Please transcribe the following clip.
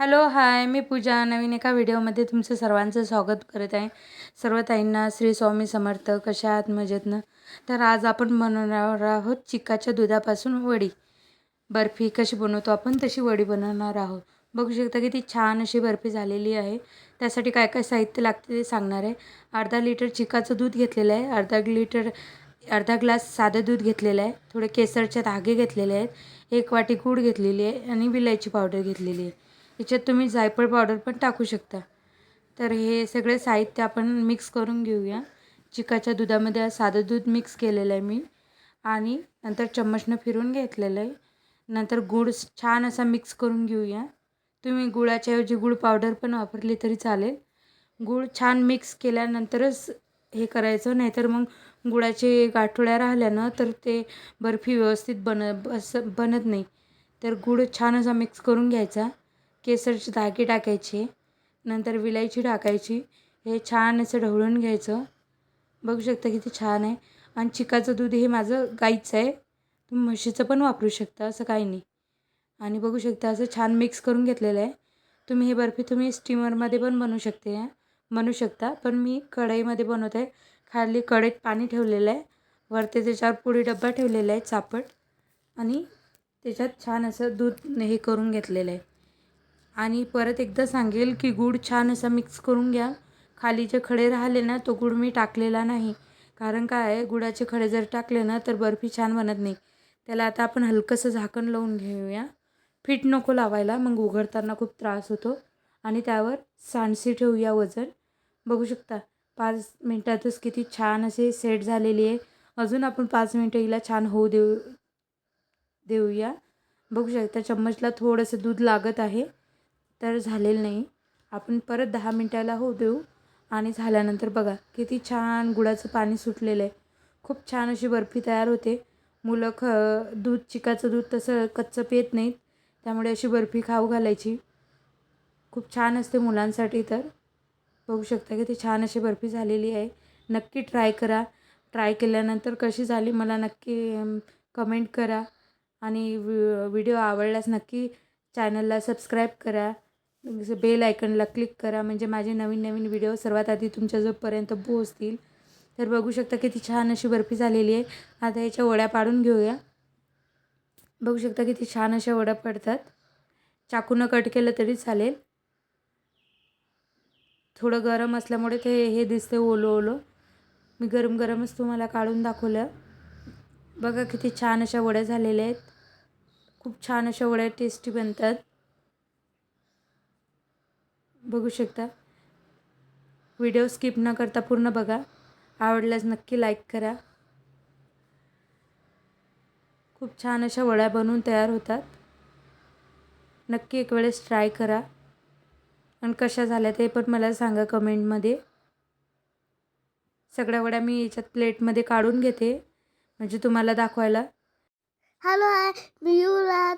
Hello hi. मी पूजा. नवीन एका व्हिडिओमध्ये तुमचं सर्वांचं स्वागत करत आहे. सर्व ताईंना श्री स्वामी समर्थ. कशा आहात? मजेतनं तर आज आपण बनवणार आहोत चिकाच्या दुधापासून वडी. बर्फी कशी बनवतो आपण तशी वडी बनवणार आहोत. बघू शकता की ती छान अशी बर्फी झालेली आहे. त्यासाठी काय काय साहित्य लागते ते सांगणार आहे. अर्धा लिटर चिकाचं दूध घेतलेलं आहे. अर्धा लिटर अर्धा ग्लास साधं दूध घेतलेलं आहे. थोडे केसरचे धागे घेतलेले आहेत. एक वाटी गूळ घेतलेली आहे आणि विलायची पावडर घेतलेली आहे. याच्यात तुम्ही जायफळ पावडर पण टाकू शकता. तर हे सगळे साहित्य आपण मिक्स करून घेऊया. चिकाच्या दुधामध्ये साधं दूध मिक्स केलेलं आहे मी. आणि नंतर चम्मचनं फिरून घेतलेलं आहे. नंतर गूळ छान असा मिक्स करून घेऊया. तुम्ही गुळाच्याऐवजी गूळ पावडर पण वापरली तरी चालेल. गूळ छान मिक्स केल्यानंतरच हे करायचं नाहीतर मग गुळाचे गाठोळ्या राहिल्यानं तर ते बर्फी व्यवस्थित बन बस बनत नाही. तर गूळ छान असा मिक्स करून घ्यायचा. केसरचे धागे टाकायचे नंतर विलायची टाकायची. हे छान असं ढवळून घ्यायचं. बघू शकता किती छान आहे. आणि चिकाचं दूध हे माझं गाईचं आहे. तुम्ही म्हशीचं पण वापरू शकता असं काही नाही. आणि बघू शकता असं छान मिक्स करून घेतलेलं आहे. तुम्ही हे बर्फी तुम्ही स्टीमरमध्ये पण बनवू शकते बनवू शकता. पण मी कढईमध्ये बनवत. आहे खाली कढईत पाणी ठेवलेलं आहे. वरती त्याच्यावर पुढे डब्बा ठेवलेला आहे चापट. आणि त्याच्यात छान असं दूध हे करून घेतलेलं आहे. आणि परत एकदा सांगेल की गूळ छान असा मिक्स करून घ्या. खाली जे खडे राहिले ना तो गूळ मी टाकलेला नाही. कारण काय आहे गुळाचे खडे जर टाकले ना तर बर्फी छान बनत नाही. त्याला आता आपण हलकंसं झाकण लावून घेऊया. फिट नको लावायला मग उघडताना खूप त्रास होतो. आणि त्यावर सांडसी ठेवूया वजन. बघू शकता पाच मिनटातच किती छान असे सेट झालेली आहे. अजून आपण पाच मिनटं हिला छान होऊ देऊ देऊया. बघू शकता चम्मचला थोडंसं दूध लागत आहे. तर झालेलं नाही. आपण परत दहा मिनटाला होऊ देऊ. आणि झाल्यानंतर बघा किती छान गुळाचं पाणी सुटलेलं आहे. खूप छान अशी बर्फी तयार होते. मुलं ख दूध चिकाचं दूध तसं कच्चं पित नाहीत. त्यामुळे अशी बर्फी खाऊ घालायची. खूप छान असते मुलांसाठी तर. बघू शकता की ती छान अशी बर्फी झालेली आहे. नक्की ट्राय करा. ट्राय केल्यानंतर कशी झाली मला नक्की कमेंट करा. आणि व्हिडिओ आवडल्यास नक्की चॅनलला सबस्क्राईब करा. बेल आयकनला क्लिक करा. म्हणजे माझे नवीन नवीन व्हिडिओ सर्वात आधी तुमच्याजवळपर्यंत पोहोचतील. तर बघू शकता किती छान अशी बर्फी झालेली आहे. आता याच्या वड्या पाडून घेऊया. बघू शकता किती छान अशा वड्या पडतात. चाकूनं कट केलं तरी चालेल. थोडं गरम असल्यामुळे ते हे दिसते ओलं ओलं मी गरम गरमच तुम्हाला काढून दाखवलं. बघा किती छान अशा वड्या झालेल्या आहेत. खूप छान अशा वड्या टेस्टी बनतात. बघू शकता. व्हिडिओ स्किप न करता पूर्ण बघा. आवडल्यास नक्की लाईक करा. खूप छान अशा वड्या बनवून तयार होतात. नक्की एक वेळेस ट्राय करा. आणि कशा झाल्या ते पण मला सांगा कमेंटमध्ये सगळ्या वड्या मी याच्यात प्लेटमध्ये काढून घेते. म्हणजे तुम्हाला दाखवायला. हॅलो मी युवराज